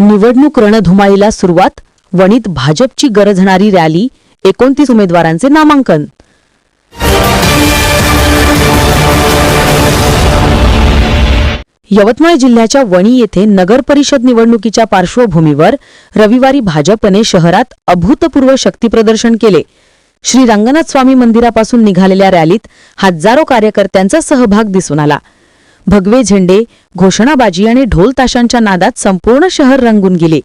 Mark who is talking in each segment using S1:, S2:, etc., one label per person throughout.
S1: निवडणूक रणधुमाळीला सुरुवात वणीत भाजपची गरजणारी रॅली एकोणतीस उमेदवारांचे नामांकन. यवतमाळ जिल्ह्याच्या वणी येथे नगर परिषद निवडणुकीच्या पार्श्वभूमीवर रविवारी भाजपने शहरात अभूतपूर्व शक्तीप्रदर्शन केले. श्री रंगनाथ स्वामी मंदिरापासून निघालेल्या रॅलीत हजारो कार्यकर्त्यांचा सहभाग दिसून आला. भगवे झेंडे घोषणाबाजी आणि ढोल ताशांच्या नादात संपूर्ण शहर रंगून गेले.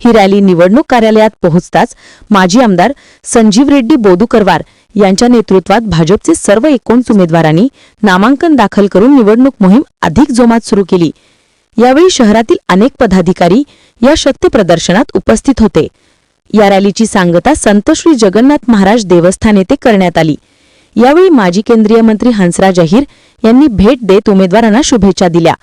S1: ही रॅली निवडणूक कार्यालयात पोहोचताच माजी आमदार संजीव रेड्डी बोदूकरवार यांच्या नेतृत्वात भाजपचे सर्व एकोणीस उमेदवारांनी नामांकन दाखल करून निवडणूक मोहीम अधिक जोमात सुरू केली. यावेळी शहरातील अनेक पदाधिकारी या शक्ती प्रदर्शनात उपस्थित होते. या रॅलीची सांगता संत श्री जगन्नाथ महाराज देवस्थान येथे करण्यात आली. यावेळी माजी केंद्रीय मंत्री हंसराज अहिर यांनी भेट देत उमेदवारांना शुभेच्छा दिल्या.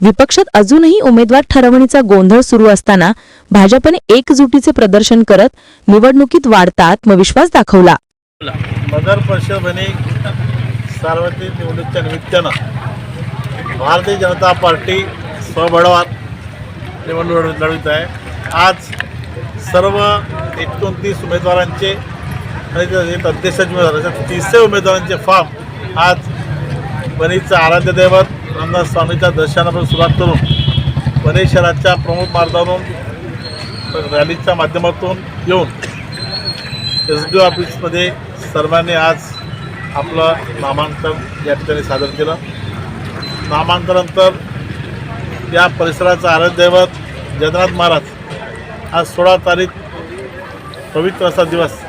S1: विपक्षात अजूनही उमेदवार ठरवणीचा गोंधळ सुरू असताना भाजपने एकजुटीचे प्रदर्शन करत निवडणुकीत वाढता आत्मविश्वास दाखवला.
S2: नगर सार्वत्रिक निवडणुकीच्या निमित्तानं भारतीय जनता पार्टी स्वबळावर निवडणूक लढवित आहे. आज सर्व एकोणतीस उमेदवारांचे आणि ते उमेदवार अशा तीसशे उमेदवारांचे फॉर्म आज वणीचं आराध्य दैवत रामदास स्वामीच्या दर्शनापासून सुरुवात करून वणी शहराच्या प्रमुख मार्गावरून रॅलीच्या माध्यमातून येऊन एस डी ऑफिसमध्ये सर्वांनी आज आपलं नामांकन या ठिकाणी सादर केलं. नामांकनानंतर या परिसराचं आराध्य दैवत जगन्नाथ महाराज आज सोळा तारीख पवित्र असा दिवस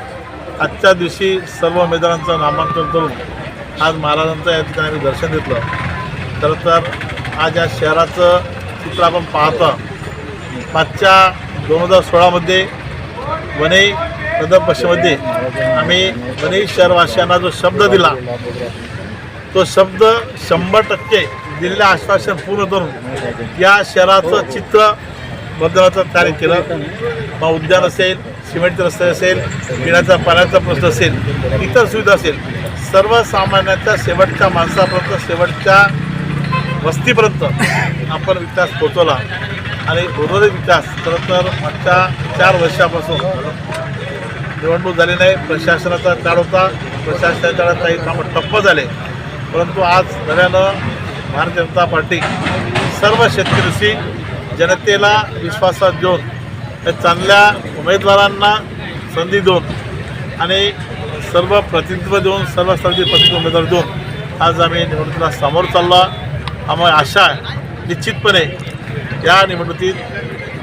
S2: आजच्या दिवशी सर्व उमेदवारांचं नामांकन करून आज महाराजांचं या ठिकाणी आम्ही दर्शन घेतलं. खरं तर आज या शहराचं चित्र आपण पाहतो मागच्या दोन हजार सोळामध्ये वनई नगर आम्ही वनई शहरवासियांना जो शब्द दिला तो शब्द शंभर टक्के दिलेलं आश्वासन पूर्ण करून या शहराचं चित्र बदलण्याचं कार्य केलं. मग उद्यान असेल सिमेंट रस्ते असेल पिण्याचा पाण्याचा प्रश्न असेल इतर सुविधा असेल सर्वसामान्यांच्या शेवटच्या माणसापर्यंत शेवटच्या वस्तीपर्यंत आपण विकास पोचवला आणि उर्वरित विकास खरं तर मागच्या चार वर्षापासून निवडणूक झाली नाही प्रशासनाचा काळ होता प्रशासनाच्या काळात काही कामं ठप्प झाले. परंतु आज नव्यानं भारतीय जनता पार्टी सर्व शेतकऱ्यांशी जनतेला विश्वासात घेऊन या चांगल्या उमेदवारांना संधी देऊन आणि सर्व प्रतिनिधित्व देऊन सर्व स्तरातील प्रतिनिधी उमेदवार देऊन आज आम्ही निवडणुकीला समोर चाललो आम्हाला आशा निश्चितपणे या निवडणुकीत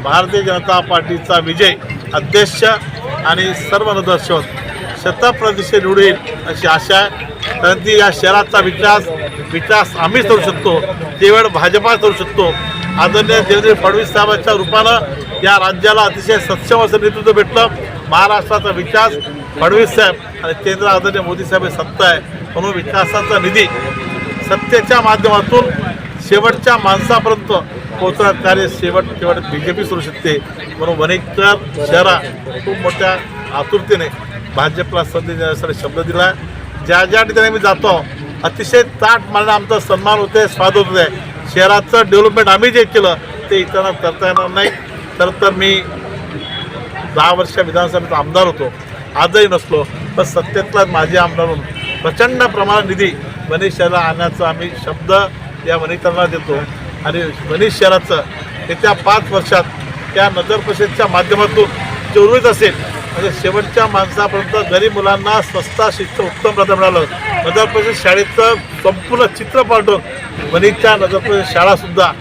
S2: भारतीय जनता पार्टीचा विजय अध्यक्ष आणि सर्व नगरसेवक शतप्रतिशत निवडून अशी आशा आहे. कारण ती या शहराचा विकास विकास आम्हीच करू शकतो केवळ भाजपा करू शकतो. आदरणीय देवेंद्र फडणवीस साहेबांच्या रूपानं या राज्याला अतिशय सक्षम असं नेतृत्व भेटलं. महाराष्ट्राचा विकास फडणवीस साहेब आणि केंद्र आदरणीय मोदी साहेब हे सत्ता आहे. म्हणून विकासाचा निधी सत्तेच्या माध्यमातून शेवटच्या माणसापर्यंत पोहोचण्यात कार्य शेवट शेवट बी जे पी सुरू शकते. म्हणून वणीकर शहरा खूप मोठ्या आतुरतेने भाजपला संधी देण्यासाठी शब्द दिला. आहे ज्या ज्या ठिकाणी मी जातो अतिशय ताट मारणं आमचा सन्मान होते होत होते शहराचं डेव्हलपमेंट आम्ही जे केलं ते इतरांना करता येणार नाही. तर तर मी दहा वर्ष विधानसभेचा आमदार होतो आजही नसलो पण सत्तेतला माझे आमदार म्हणून प्रचंड प्रमाणात निधी वणी शहराला आणण्याचा आम्ही शब्द या वनीकरणाला देतो. आणि वणी शहराचं येत्या पाच वर्षात त्या नगर माध्यमातून जे असेल म्हणजे शेवटच्या माणसापर्यंत गरीब मुलांना स्वस्ता शिक्षण उत्तम प्रदान मिळालं नगर परिषद शाळेचं संपूर्ण चित्र पालटून वणीच्या नगर परिषद शाळासुद्धा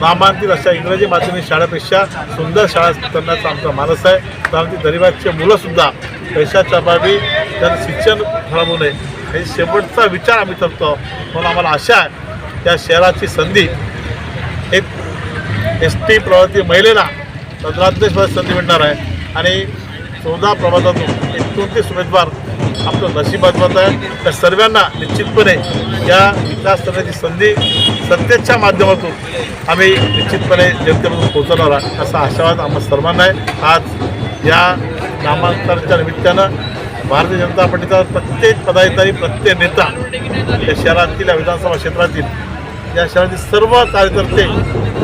S2: नामांकित अशा इंग्रजी माध्यमिक शाळेपेक्षा सुंदर शाळा करण्याचा आमचा मानस आहे. कारण ती गरिबाचे मुलंसुद्धा पैशाच्या अभावी त्यांचं शिक्षण खराबू नये हे शेवटचा विचार आम्ही करतो. म्हणून आम्हाला आशा आहे त्या शहराची संधी एक एस टी प्रवासी महिलेला नगराध्यक्षपद संधी मिळणार आहे. आणि चौदा प्रभागातून एकोणतीस उमेदवार आपलं नशिबात आजमात आहे. त्या सर्वांना निश्चितपणे या विकास करण्याची संधी सत्तेच्या माध्यमातून आम्ही निश्चितपणे जनतेमधून पोहोचवणार आहे असा आशावाद आम्हा सर्वांना आहे. आज या नामांतराच्या निमित्तानं भारतीय जनता पार्टीचा प्रत्येक पदाधिकारी प्रत्येक नेता या शहरातील या विधानसभा क्षेत्रातील या शहरातील सर्व कार्यकर्ते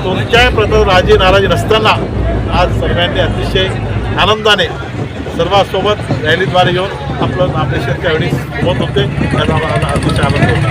S2: कोणत्याही प्रकारचा राजी नाराजी नसताना आज सर्वांनी अतिशय आनंदाने सर्वांसोबत रॅलीद्वारे येऊन आपलं आपले शेतकऱ्यावेळी सोबत होते. त्याचा आम्हाला अतिशय आनंद